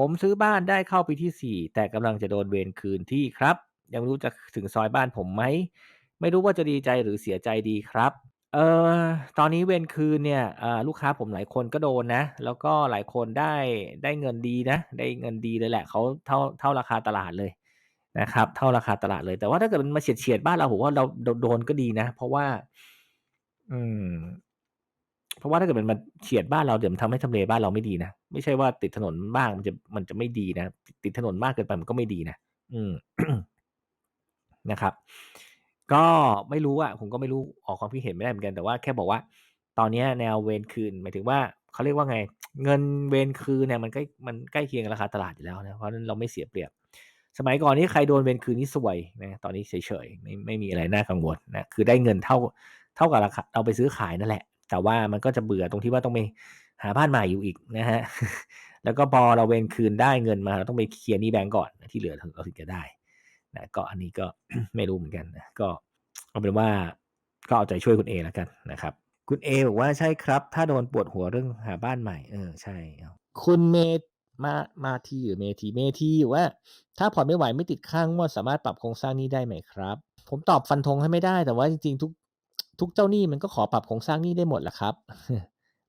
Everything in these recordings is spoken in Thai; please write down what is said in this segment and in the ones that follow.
ผมซื้อบ้านได้เข้าปีที่ 4 แต่กำลังจะโดนเวรคืนที่ครับ ยังไม่รู้จะถึงซอยบ้านผมไหม ไม่รู้ว่าจะดีใจหรือเสียใจดีครับเอ่อตอนนี้เวรคืนเนี่ยลูกค้าผมหลายคนก็โดนนะ แล้วก็หลายคนได้ได้เงินดีนะ ได้เงินดีเลยแหละเขาเท่าเท่าราคาตลาดเลยนะครับ เท่าราคาตลาดเลย แต่ว่าถ้าเกิดมันมาเฉียดๆบ้านเราผมว่าเราโดนก็ดีนะ เพราะว่า อืม เพราะว่าถ้าเกิดมันมาเฉียดบ้านเราเดี๋ยวมันทำให้ทำเลบ้านเราไม่ดีนะไม่ใช่ว่าติดถนนบ้างมันจะมันจะไม่ดีนะ ติดถนนมากเกินไปมันก็ไม่ดีนะ อืมนะครับ ก็ไม่รู้อะผมก็ไม่รู้ออกความคิดเห็นไม่ได้เหมือนกันแต่ว่าแค่บอกว่า ตอนนี้แนวเวรคืน หมายถึงว่าเขาเรียกว่าไง เงินเวรคืนเนี่ยมันใกล้มันใกล้เคียงราคาตลาดอยู่แล้วนะเพราะนั้นเราไม่เสียเปรียบ สมัยก่อนนี่ใครโดนเวรคืนนี่ซวยนะตอนนี้เฉยๆไม่ไม่มีอะไรน่ากังวลนะคือได้เงินเท่าเท่ากับราคาเราไปซื้อขายนั่นแหละ แต่ว่ามันก็จะเบื่อตรงที่ว่าต้องไปหาบ้านใหม่อยู่อีกนะครับแล้วก็พอเราเวรคืนได้เงินมาเราต้องไปเคลียร์หนี้แบงก์ก่อนที่เหลือเราเราถึงจะได้นะก็อันนี้ก็ไม่รู้เหมือนกันนะก็เอาเป็นว่าก็เอาใจช่วยคุณเอแล้วกันนะครับ คุณเอบอกว่า"ใช่ครับ ถ้าโดนปวดหัวเรื่องหาบ้านใหม่"เออใช่อ้าวคุณเมมามาทีหรือเมทีเมทีบอกว่า"ถ้าผ่อนไม่ไหวไม่ติดค่างวดสามารถปรับโครงสร้างหนี้ได้ไหมครับ?"ผมตอบฟันธงให้ไม่ได้แต่ว่าจริงๆทุก ทุกเจ้าหนี้มันก็ขอปรับโครงสร้างหนี้ได้หมดแหละครับ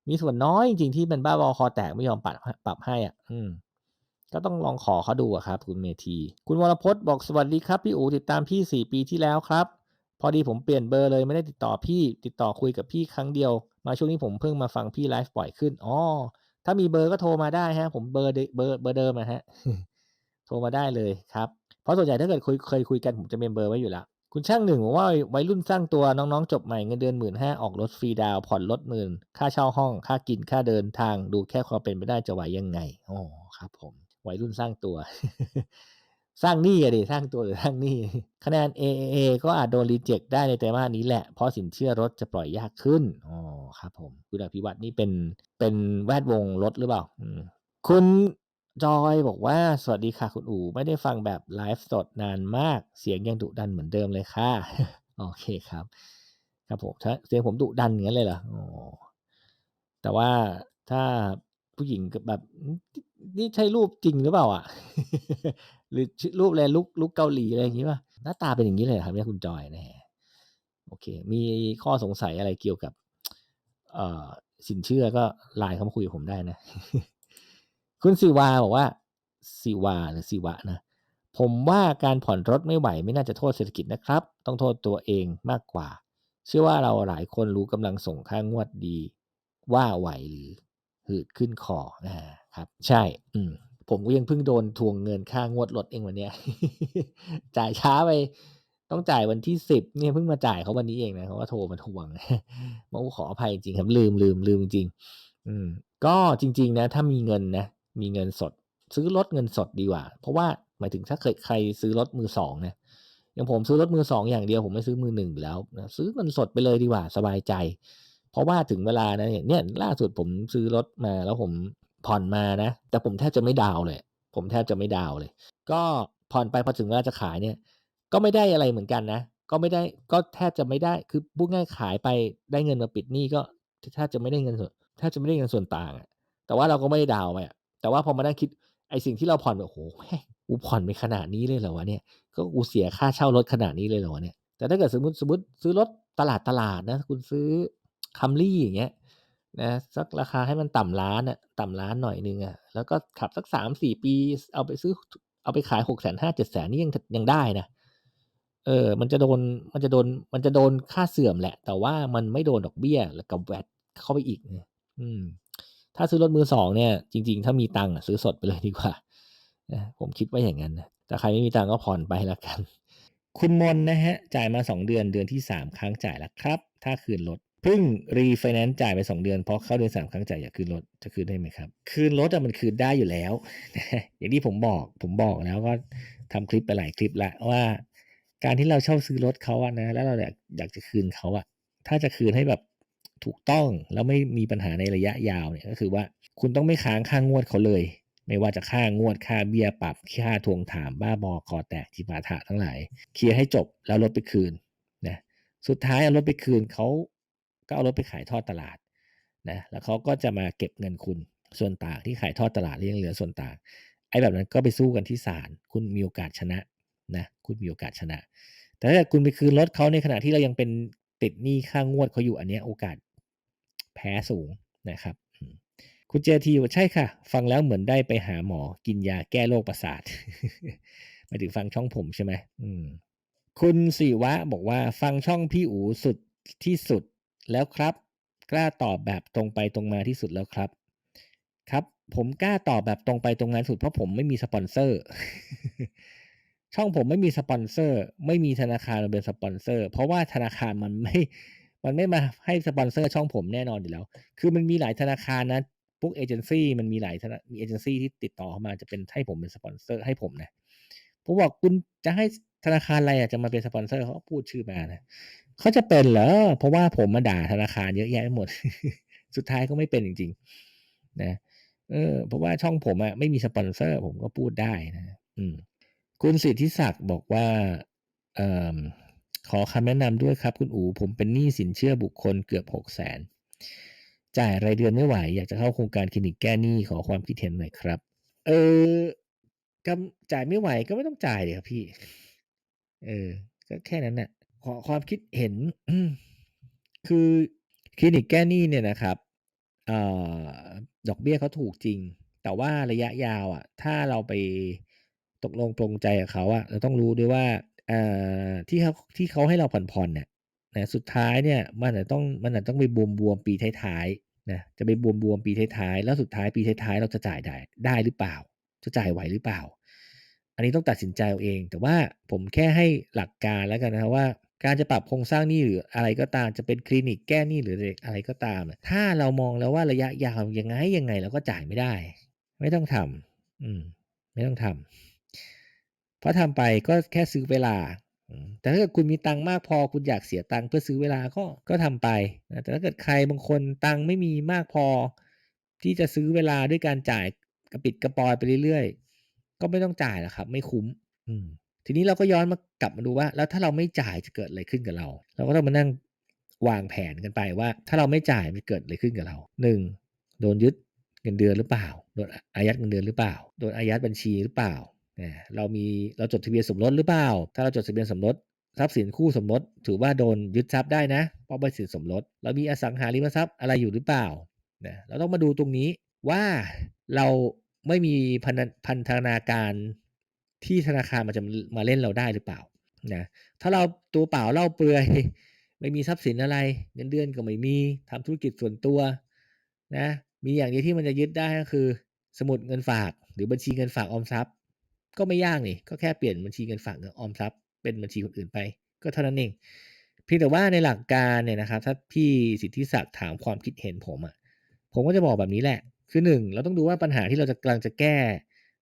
มีส่วนน้อยจริงๆที่มันบ้าบอคอแตกไม่ยอมปรับปรับให้อะอืม ก็ต้องลองขอเขาดูครับ คุณเมทีคุณวรพจน์บอก"สวัสดีครับ พี่อู๋ติดตามพี่4ปีที่แล้วครับ พอดีผมเปลี่ยนเบอร์เลยไม่ได้ติดต่อพี่ ติดต่อคุยกับพี่ครั้งเดียว มาช่วงนี้ผมเพิ่งมาฟังพี่ไลฟ์บ่อยขึ้น"อ๋อถ้ามีเบอร์ก็โทรมาได้ครับผมเบอร์เดเบอร์เบอร์เดิมอะครับโทรมาได้เลยครับ เพราะส่วนใหญ่ถ้าเกิดคุยเคยคุยกันผมจะเมมเบอร์ไว้อยู่แล้ว คุณช่างหนึ่งบอกว่า"วัยรุ่นสร้างตัวน้องๆ จบใหม่เงินเดือน15,000ออกรถฟรีดาวผ่อนรถ10,000ค่าเช่าห้องค่ากินค่าเดินทางดูแค่ความเป็นไปได้จะไหวยังไง?"อ๋อครับ ผมวัยรุ่นสร้างตัว สร้างหนี้อะสิสร้างตัวหรือสร้างหนี้คะแนน AAA ก็อาจโดนริเจกต์ได้ในไตรมาสนี้แหละ เพราะสินเชื่อรถจะปล่อยยากขึ้นอ๋อครับ ผมคุณอภิวัตนี่เป็นเป็นแวดวงรถหรือเปล่า?คุณ จอยบอกว่า"สวัสดีค่ะคุณอู๋ไม่ได้ฟังแบบไลฟ์สดนานมาก เสียงยังดุดันเหมือนเดิมเลยค่ะ"โอเคครับ ครับผมเสียงผมดุดันอย่างงั้นเลยเหรอ?อ๋อแต่ว่าถ้าผู้หญิงแบบนี่ใช่รูปจริงหรือเปล่าอะ?หรือรูปอะไรลุกลุกเกาหลีอะไรอย่างงี้เปล่า?หน้าตาเป็นอย่างงี้เลยครับเนี่ยคุณจอย?แหมโอเค มีข้อสงสัยอะไรเกี่ยวกับ เอ่อสินเชื่อก็ LINE เข้ามาคุยกับผมได้นะ คุณศิวาบอกว่าศิวาหรือศิวะนะ"ผมว่าการผ่อนรถไม่ไหว ไม่น่าจะโทษเศรษฐกิจนะครับ ต้องโทษตัวเองมากกว่า เชื่อว่าเราหลายคนรู้กำลังส่งค่างวดดี ว่าไหวหรือ หืดขึ้นคอ"อาครับ ใช่ อืมผมก็ยังเพิ่งโดนทวงเงินค่างวดรถเองวันเนี้ยจ่ายช้าไป ต้องจ่ายวันที่10เนี่ยเพิ่งมาจ่ายเขาวันนี้เองนะเขาก็โทรมาทวงโอ้ขออภัยจริงครับลืมลืมลืมจริง อืม ก็จริง ๆ นะ ถ้ามีเงินนะ มีเงินสด ซื้อรถเงินสดดีกว่า เพราะว่าหมายถึงถ้าเคยใครซื้อรถมือ2นะอย่างผมซื้อรถมือ2องอย่างเดียวผมไม่ซื้อมือ1อยู่แล้วนะซื้อเงินสดไปเลยดีกว่าสบายใจ เพราะว่าถึงเวลานะอย่างเนี่ยล่าสุดผมซื้อรถมาแล้วผมผ่อนมานะ แต่ผมแทบจะไม่ดาวเลย ผมแทบจะไม่ดาวเลย ก็ผ่อนไปพอถึงเวลาจะขายเนี่ย ก็ไม่ได้อะไรเหมือนกันนะ ก็ไม่ได้ก็แทบจะไม่ได้คือพูดง่ายขายไปได้เงินมาปิดหนี้ก็แทบจะไม่ได้เงินสดแทบจะไม่ได้เงินส่วนต่างแต่ว่าเราก็ไม่ได้ดาวไปอะ แต่ว่าพอมานั่งคิดไอ้สิ่งที่เราผ่อนแบบโอ้โฮแม่งกูผ่อนไปขนาดนี้เลยเหรอวะเนี่ย ก็กูเสียค่าเช่ารถขนาดนี้เลยเหรอวะเนี่ย แต่ถ้าเกิดสมมติสมมติซื้อรถตลาดๆนะ คุณซื้อ Camry อย่างเงี้ยนะสักราคาให้มันต่ำล้านอะต่ำล้านหน่อยหนึ่งอะแล้วก็ขับสัก3-4ปี เอาไปซื้อเอาไปขาย650,000 700,000นี่ยังยังได้นะเออ มันจะโดนมันจะโดนมันจะโดนค่าเสื่อมแหละ แต่ว่ามันไม่โดนดอกเบี้ยและกับ VAT เข้าไปอีกอืม ถ้าซื้อรถมือ2เนี่ยจริงๆ ถ้ามีตังค์ซื้อสดไปเลยดีกว่า ผมคิดว่าอย่างงั้นนะแต่ใครไม่มีตังค์ก็ผ่อนไปล้วกัน คุณมนนะครับจ่ายมา 2 เดือนเดือนที่ 3ค้างจ่ายแล้วครับ ถ้าคืนรถเพิ่ง refinance จ่ายไป 2 เดือนเพราะเข้าเดือน3ค้างจ่ายอยากคืนรถจะคืนได้ไหมครับ?คืนรถอะมันคืนได้อยู่แล้ว อย่างที่ผมบอกผมบอกแล้วว่าทำคลิปไปหลายคลิปล้วว่า การที่เราเช่าซื้อรถเขาอะนะแล้วเราอยากอยากจะคืนเขาอะถ้าจะคืนให้แบบ ถูกต้องแล้วไม่มีปัญหาในระยะยาวเนี่ยก็คือว่าคุณต้องไม่ค้างค่างวดเขาเลย ไม่ว่าจะค่างวดค่าเบีย้ยปรับค่าทวงถามบ้าบอคอแตกจิปาถะทั้งหลายเคลียร์ให้จบแล้วรถไปคืนนะสุดท้ายเอารถไปคืนเขาก็เอารถไปขายทอดตลาดนะแล้วเขาก็จะมาเก็บเงินคุณส่วนต่างที่ขายทอดตลาดแล้วยังเหลือส่วนต่างไอ้แบบนั้นก็ไปสู้กันที่ศาลคุณมีโอกาสชนะนะคุณมีโอกาสชนะ แต่ถ้าคุณไปคืนรถเขาในขณะที่เรายังเป็นติดหนี้ค่างวดเขาอยู่อันเนี้ยโอกาส แพ้สูงนะครับ คุณเจทีว่าใช่ค่ะ ฟังแล้วเหมือนได้ไปหาหมอกินยาแก้โรคประสาทหมายถึงฟังช่องผมใช่ไหมมคุณศิวะบอกว่าฟังช่องพี่อูสุดที่สุดแล้วครับ กล้าตอบแบบตรงไปตรงมาที่สุดแล้วครับ ครับผมกล้าตอบแบบตรงไปตรงมาที่สุดเพราะผมไม่มีสปอนเซอร์ ช่องผมไม่มีสปอนเซอร์ ไม่มีธนาคารมาเป็นสปอนเซอร์ เพราะว่าธนาคารมันไม่ มันไม่มาให้สปอนเซอร์ช่องผมแน่นอนอยู่แล้ว คือมันมีหลายธนาคารนะพวกเอเจนซี่มันมีหลายธนามีเอเจนซี่ที่ติดต่อเข้ามาจะเป็นให้ผมเป็นสปอนเซอร์ให้ผมนะผมบอกคุณจะให้ธนาคารอะไรอะจะมาเป็นสปอนเซอร์เขาพูดชื่อมานะเขาจะเป็นเหรอเพราะว่าผมมาด่าธนาคารเยอะแยะไปหมด สุดท้ายก็ไม่เป็นจริง ๆ นะเออเพราะว่าช่องผมอะไม่มีสปอนเซอร์ ผมก็พูดได้นะ อืม คุณสิทธิศักดิ์บอกว่าเอ่อ ขอคำแนะนำด้วยครับคุณอูผมเป็นหนี้สินเชื่อบุคคลเกือบหกแสนจ่ายรายเดือนไม่ไหว อยากจะเข้าโครงการคลินิกแก้หนี้ขอความคิดเห็นหน่อยครับ เออกำจ่ายไม่ไหวก็ไม่ต้องจ่ายเลยครับพี่ เออ ก็แค่นั้นน่ะ ขอความคิดเห็น คือคลินิกแก้หนี้เนี่ยนะครับออดอกเบี้ยเขาถูกจริง แต่ว่าระยะยาวอะ ถ้าเราไปตกลงปรงใจกับเขาอะเราต้องรู้ด้วยว่า ที่เขาที่เขาให้เราผ่อนผ่อนเนี่ยนะสุดท้ายเนี่ยมันอาจจะต้องมันอาจจะต้องไปบวมบวมๆปีท้ายๆนะจะไปบวมบวมๆปีท้ายๆแล้วสุดท้ายปีท้ายๆเราจะจ่ายได้ได้หรือเปล่า จะจ่ายไหวหรือเปล่า อันนี้ต้องตัดสินใจเอาเอง แต่ว่าผมแค่ให้หลักการแล้วกันนะว่า การจะปรับโครงสร้างนี้หรืออะไรก็ตามจะเป็นคลินิกแก้นี้หรืออะไรก็ตาม ถ้าเรามองแล้วว่าระยะยาวยังไงยังไงเราก็จ่ายไม่ได้ ไม่ต้องทำอืมไม่ต้องทำ เพราะทำไปก็แค่ซื้อเวลา แต่ถ้าเกิดคุณมีตังค์มากพอคุณอยากเสียตังค์เพื่อซื้อเวลาก็ก็ทำไปนะแต่ถ้าเกิดใครบางคนตังค์ไม่มีมากพอ ที่จะซื้อเวลาด้วยการจ่ายกระปิดกระปอยไปเรื่อยๆ ก็ไม่ต้องจ่ายหรอกครับ ไม่คุ้มอืมทีนี้เราก็ย้อนมากลับมาดูว่า แล้วถ้าเราไม่จ่ายจะเกิดอะไรขึ้นกับเรา เราก็ต้องมานั่งวางแผนกันไปว่า ถ้าเราไม่จ่ายมันเกิดอะไรขึ้นกับเราหนึ่งโดนยึดเงินเดือนหรือเปล่า โดนอายัดเงินเดือนหรือเปล่า โดนอายัดบัญชีหรือเปล่า เนี่ยเรามีเราจดทะเบียนสมรสหรือเปล่า ถ้าเราจดทะเบียนสมรสทรัพย์สินคู่สมรสถือว่าโดนยึดทรัพย์ได้นะเพราะเป็นสินสมรสเรามีอสังหาริมทรัพย์อะไรอยู่หรือเปล่านะเราต้องมาดูตรงนี้ว่าเราไม่มีพันธพันธนาการที่ธนาคารมันจะมาเล่นเราได้หรือเปล่านะถ้าเราตัวเปล่าเล่าเปลือย ไม่มีทรัพย์สินอะไรเงินเดือนก็ไม่มีทำธุรกิจส่วนตัวนะมีอย่างเดียวที่มันจะยึดได้ก็คือ สมุดเงินฝากหรือบัญชีเงินฝากออมทรัพย์ ก็ไม่ยากนี่ก็แค่เปลี่ยนบัญชีเงินฝากเงินออมทรัพย์เป็นบัญชีคนอื่นไป ก็เท่านั้นเองเพียงแต่ว่าในหลักการเนี่ยนะครับ ถ้าพี่สิทธิศักดิ์ถามความคิดเห็นผมอะ่ะผมก็จะบอกแบบนี้แหละ คือหนึ่งเราต้องดูว่าปัญหาที่เราจะกำลังจะแก้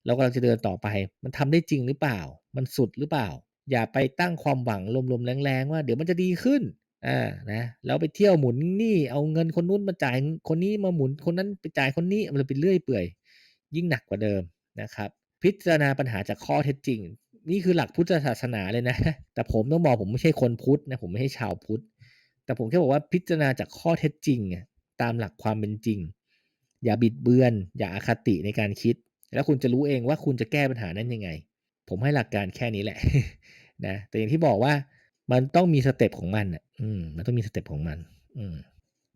เรากำลังจะเดินต่อไป มันทำได้จริงหรือเปล่า มันสุดหรือเปล่า อย่าไปตั้งความหวังลมๆแรงๆ ว่าเดี๋ยวมันจะดีขึ้นอ่านะแล้วไปเที่ยวหมุนนี้เอาเงินคนนู้นมาจ่ายคนนี้มาหมุนคนนั้นไปจ่ายคนนี้มันไปเรื่อยเปื่อย ยิ่งหนักกว่าเดิมนะครับ พิจารณาปัญหาจากข้อเท็จจริง นี่คือหลักพุทธศาสนาเลยนะ แต่ผมต้องบอกผมไม่ใช่คนพุทธนะผมไม่ใช่ชาวพุทธ แต่ผมแค่บอกว่าพิจารณาจากข้อเท็จจริงตามหลักความเป็นจริง อย่าบิดเบือน อย่าอาคติในการคิด แล้วคุณจะรู้เองว่าคุณจะแก้ปัญหานั้นยังไง ผมให้หลักการแค่นี้แหละนะแต่อย่างที่บอกว่ามันต้องมีสเต็ปของมันอะอืมมันต้องมีสเต็ปของมัน อืม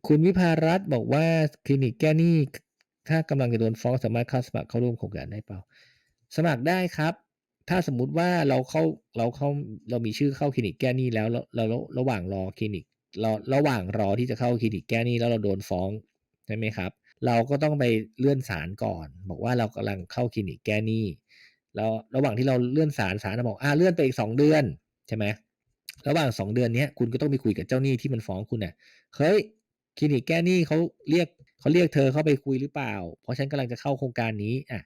คุณวิภารัตน์บอกว่าคลินิกแก้หนี้ถ้ากำลังจะโดนฟ้องสามารถเข้าสมัครเข้าร่วมโครงการได้เปล่า สมัครได้ครับ ถ้าสมมุติว่าเราเข้าเราเข้าเรามีชื่อเข้าคลินิกแก้หนี้แล้วเราเราระหว่างรอคลินิกเราระหว่างรอที่จะเข้าคลินิกแก้หนี้แล้วเราโดนฟ้องใช่ไหมครับ เราก็ต้องไปเลื่อนศาลก่อน บอกว่าเรากำลังเข้าคลินิกแก้หนี้แล้วระหว่างที่เราเลื่อนศาลศาลบอกอ่าเลื่อนไปอีกสองเดือนใช่ไหมระหว่างสองเดือนนี้คุณก็ต้องไปคุยกับเจ้าหนี้ที่มันฟ้องคุณน่ะเฮ้ยคลินิกแก้หนี้เขาเรียกเขาเรียกเธอเข้าไปคุยหรือเปล่า เพราะฉันกำลังจะเข้าโครงการนี้อะ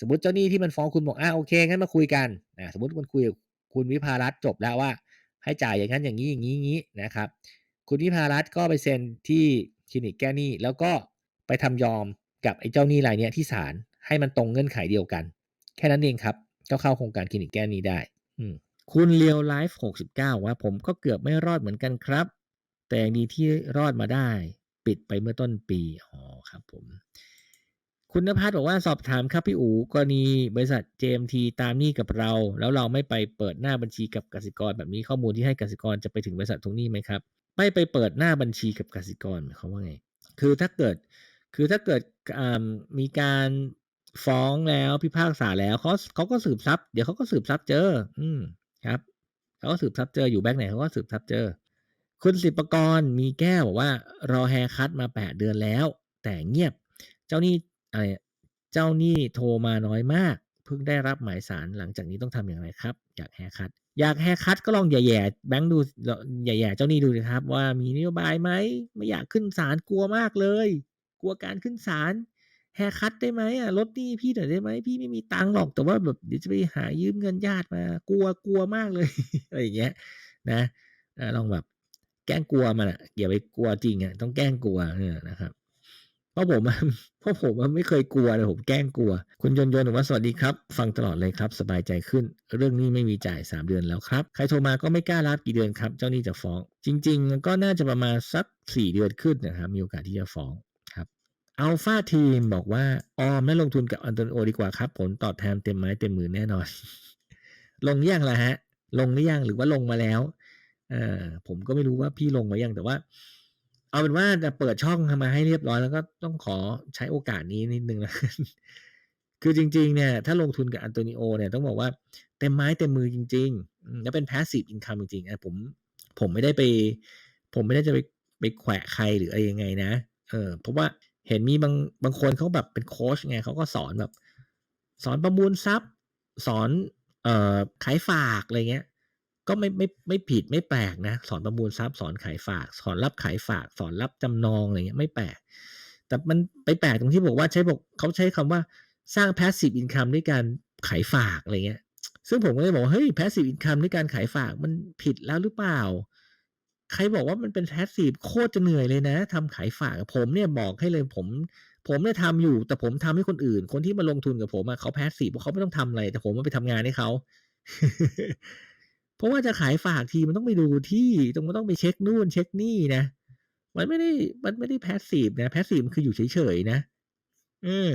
สมมติเจ้าหนี้ที่มันฟ้องคุณบอกอ่าโอเคงั้นมาคุยกันอ่าสมมติมันคุยกับคุณวิภารัตจบแล้วว่า ให้จ่ายอย่างนั้นอย่างนี้อย่างนี้อย่างนี้นะครับ คุณวิภารัตก็ไปเซ็นที่คลินิกแก้หนี้ แล้วก็ไปทำยอมกับไอ้เจ้าหนี้รายเนี้ยที่ศาลให้มันตรงเงื่อนไขเดียวกัน แค่นั้นเองครับก็เข้าโครงการคลินิกแก้หนี้ได้ อืคุณเลียวไลฟ์หกสิบเก้าว่าผมก็เกือบไม่รอดเหมือนกันครับ แต่ยังดีที่รอดมาได้ ปิดไปเมื่อต้นปีอ๋อครับผม คุณนภัสบอกว่าสอบถามครับพี่อู๋กรณีบริษัท JMT ตามหนี้กับเรา แล้วเราไม่ไปเปิดหน้าบัญชีกับกสิกร แบบนี้ข้อมูลที่ให้กสิกรจะไปถึงบริษัททวงหนี้ไหมครับ ไม่ไปเปิดหน้าบัญชีกับกสิกรหมายความว่าไง คือถ้าเกิด คือถ้าเกิดมีการฟ้องแล้วพิพากษาแล้วเขาเขาก็สืบทรัพย์เดี๋ยวเขาก็สืบทรัพย์เจอ อืมครับเขาก็สืบทรัพย์เจออยู่แบงค์ไหนเขาก็สืบทรัพย์เจอ คุณสิบประกรณ์มีแก้วบอกว่ารอแฮร์คัตมาแปดเดือนแล้ว แต่เงียบ เจ้านี้ อะไรเจ้าหนี้โทรมาน้อยมาก เพิ่งได้รับหมายสารหลังจากนี้ต้องทำอย่างไรครับ อยากแฮคัตอยากแฮคัตก็ลองแย่ๆแบงค์ดูแย่ๆเจ้าหนี้ดูสิครับ ว่ามีนโยบายไหมไม่อยากขึ้นศาลกลัวมากเลย กลัวการขึ้นศาลแฮคัตได้ไหมอะลดหนี้พี่หน่อยได้ไหมพี่ไม่มีตังค์หรอกแต่ว่าแบบเดี๋ยวจะไปหายืมเงินญาติมากลัวกลัวมากเลยอะไรอย่างเงี้ยนะลองแบบแกล้งกลัวมันอะอย่าไปกลัวจริงอะต้องแกล้งกลัวนะครับ เพราะผมเพราะผมไม่เคยกลัวเลยผมแกล้งกลัว คุณยนยนต์บอกว่าสวัสดีครับ ฟังตลอดเลยครับ สบายใจขึ้น เรื่องนี้ไม่มีจ่าย 3 เดือนแล้วครับ ใครโทรมาก็ไม่กล้ารับกี่เดือนครับ เจ้าหนี้จะฟ้อง จริง ๆ ก็น่าจะประมาณสัก 4 เดือนขึ้นนะครับ มีโอกาสที่จะฟ้องครับอัลฟาทีมบอกว่าออมและลงทุนกับอันโตนโอดีกว่าครับ ผลตอบแทนเต็มไม้เต็มมือแน่นอน ลงยังล่ะฮะ ลงหรือยังหรือว่าลงมาแล้วเออผมก็ไม่รู้ว่าพี่ลงมายังแต่ว่า เอาเป็นว่าจะเปิดช่องทำมาให้เรียบร้อยแล้วก็ต้องขอใช้โอกาสนี้นิดนึงนะคือจริงๆเนี่ยถ้าลงทุนกับอันโตนิโอเนี่ยต้องบอกว่าเต็มไม้เต็มมือจริงๆแล้วเป็น passive income จริงๆอะผมผมไม่ได้ไป ผมไม่ได้จะไปไปแขวะใครหรืออะไรยังไงนะ เออเพราะว่าเห็นมีบางบางคนเขาแบบเป็นโค้ชไงเขาก็สอนแบบ สอนประมูลทรัพย์ สอนเอ่อขายฝากอะไรเงี้ย ก็ไม่ไม่ไม่ผิดไม่แปลกนะ สอนประมูลทรัพย์สอนขายฝาก สอนรับขายฝาก สอนรับจำนองอะไรเงี้ยไม่แปลก แต่มันไปแปลกตรงที่บอกว่าใช้บอกเขาใช้คำว่าสร้าง passive income ด้วยการขายฝากอะไรเงี้ย ซึ่งผมก็เลยบอกเฮ้ย passive income ด้วยการขายฝากมันผิดแล้วหรือเปล่า ใครบอกว่ามันเป็น passive โคตรจะเหนื่อยเลยนะทำขายฝากผมเนี่ยบอกให้เลยผม ผมเนี่ยทำอยู่ แต่ผมทำให้คนอื่น คนที่มาลงทุนกับผมอะเขา passive เพราะเขาไม่ต้องทำอะไร แต่ผมมาไปทำงานให้เขา เพราะว่าจะขายฝากทีมันต้องไปดูที่ต้องมันต้องไปเช็คนู่นเช็คนี่นะมันไม่ได้มันไม่ได้แพสซีฟนะแพสซีฟมันคืออยู่เฉยๆนะเออ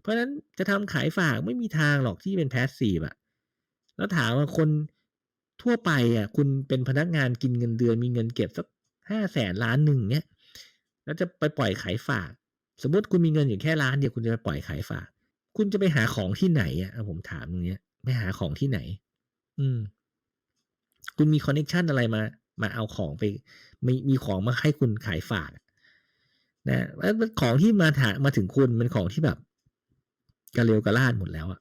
เพราะฉะนั้นจะทำขายฝากไม่มีทางหรอกที่เป็นแพสซีฟอะแล้วถามว่าคนทั่วไปอะ คุณเป็นพนักงานกินเงินเดือนมีเงินเก็บสักห้าแสนล้านหนึ่งเนี่ยแล้วจะไปปล่อยขายฝาก สมมติคุณมีเงินอยู่แค่ล้านเดียวคุณจะไปปล่อยขายฝาก คุณจะไปหาของที่ไหนอะผมถามอย่างเงี้ยไปหาของที่ไหน อืม คุณมีคอนเน c ชันอะไรมา มาเอาของไป มีมีของมาให้คุณขายฝากนะแล้วของที่มาถามาถึงคุณเป็นของที่แบบกระเร็วกระลาดหมดแล้วอะ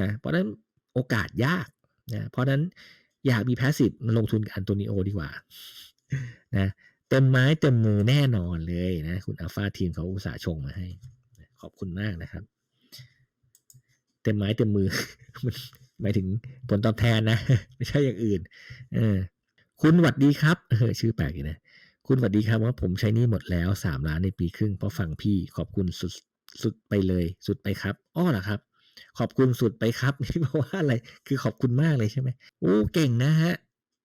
นะเพราะนั้นโอกาสยากนะเพราะนั้นอยากมีแพสซีฟมาลงทุนกับอันโตนิโอดีกว่านะเต็มไม้เต็มมือแน่นอนเลยนะ คุณอัลฟาทีมเขาอุตส่าห์ชงมาให้ ขอบคุณมากนะครับ เต็มไม้เต็มมือมัน หมายถึงผลตอบแทนนะ ไม่ใช่อย่างอื่นเออคุณหวัดดีครับเออชื่อแปลกอยู่นะคุณหวัดดีครับว่าผมใช้นี่หมดแล้วสามล้านในปีครึ่งเพราะฟังพี่ขอบคุณสุดสุดไปเลย สุดไปครับอ้อเหรอครับ ขอบคุณสุดไปครับนี่แปลว่าอะไรคือขอบคุณมากเลยใช่ไหมโอ้เก่งนะฮะ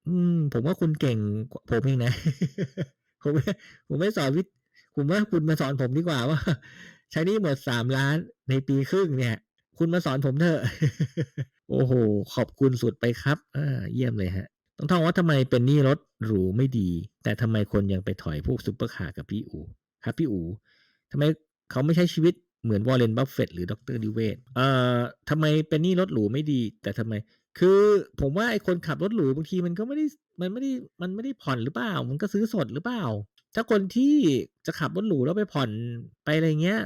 อืม ผมว่าคุณเก่งผมเองนะผมไม่ผมไม่สอนวิทย์ผมว่าคุณมาสอนผมดีกว่าว่า ใช้นี่หมดสามล้านในปีครึ่งเนี่ย คุณมาสอนผมเถอะ โอ้โห ขอบคุณสุดไปครับ อ่า เยี่ยมเลยฮะ ต้องท่องว่าทำไมเป็นหนี้รถหรูไม่ดี แต่ทำไมคนยังไปถอยพวกซุปเปอร์คาร์กับพี่อูครับพี่อูทำไมเขาไม่ใช้ชีวิตเหมือนวอร์เรนบัฟเฟตหรือดรดิเวตเอ่อทำไมเป็นหนี้รถหรูไม่ดี แต่ทำไม คือผมว่าไอ้คนขับรถหรูบางทีมันก็ไม่ได้ มันไม่ได้ มันไม่ได้ผ่อนหรือเปล่า มันก็ซื้อสดหรือเปล่า ถ้าคนที่จะขับรถหรูแล้วไปผ่อนไปอะไรเงี้ย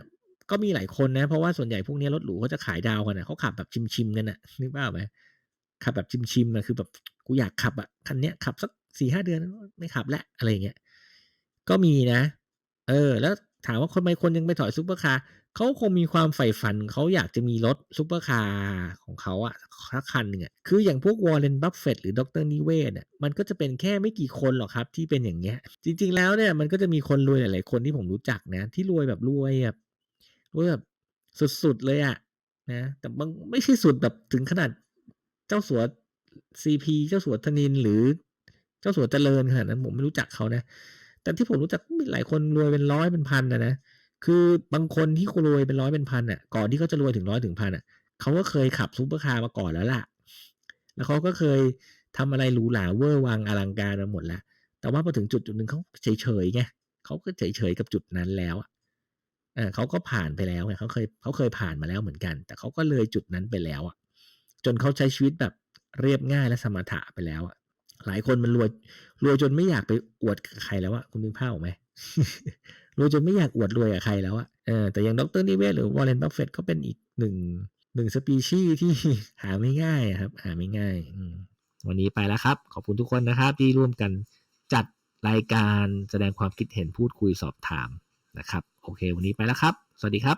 ก็มีหลายคนนะ เพราะว่าส่วนใหญ่พวกนี้รถหรูเขาจะขายดาวกันนะเขาขับแบบชิมๆกันนะนึกภาพไหมขับแบบชิมๆนะคือแบบกูอยากขับอะคันเนี้ยขับสักสี่ห้าเดือนไม่ขับแล้วอะไรเงี้ยก็มีนะ เออ แล้วถามว่าคนไมคนยังไปถอยซุปเปอร์คาร์เขาคงมีความใฝ่ฝันเขาอยากจะมีรถซุปเปอร์คาร์ของเขาอะสักคันหนึ่งอะคืออย่างพวกวอร์เรนบัฟเฟตหรือดรนิเวศเนี่ยมันก็จะเป็นแค่ไม่กี่คนหรอกครับ ที่เป็นอย่างเงี้ย จริง ๆ แล้วเนี่ยมันก็จะมีคนรวยหลายๆคนที่ผมรู้จักนะ ที่รวยแบบรวยแบบ วยแบบสุดๆเลยอะนะแต่บางไม่ใช่สุดแบบถึงขนาดเจ้าสัวซีพีเจ้าสัวธนินหรือเจ้าสัวเจริญขนาดนั้นผมไม่รู้จักเขานะ แต่ที่ผมรู้จักมีหลายคนรวยเป็นร้อยเป็นพันนะนะคือบางคนที่รวยเป็นร้อยเป็นพันอะก่อนที่เขาจะรวยถึงร้อยถึงพันอะเขาก็เคยขับซูเปอร์คาร์มาก่อนแล้วล่ะ แล้วเขาก็เคยทำอะไรหรูหราเวอร์วังอลังการมาหมดแล้วแต่ว่าพอถึงจุดจุดหนึ่งเขาเฉยเฉยๆไงเขาก็เฉยเฉยๆกับจุดนั้นแล้วอะ เออเขาก็ผ่านไปแล้วไงเขาเคยเขาเคยผ่านมาแล้วเหมือนกัน แต่เขาก็เลยจุดนั้นไปแล้วอะจนเขาใช้ชีวิตแบบเรียบง่ายและสมถะไปแล้วอะหลายคนมันรวยรวยจนไม่อยากไปอวดใครแล้วอะคุณนึกภาพออกไหมรวยจนไม่อยากอวดรวยกับใครแล้วอะเออแต่อย่างดรนิเวศหรือวอร์เรนบัฟเฟตก็เป็นอีกหนึ่งหนึ่งสปีชีส์ที่หาไม่ง่ายครับ หาไม่ง่ายวันนี้ไปแล้วครับ ขอบคุณทุกคนนะครับ ที่ร่วมกันจัดรายการแสดงความคิดเห็นพูดคุยสอบถาม นะครับ โอเค วันนี้ไปแล้วครับ สวัสดีครับ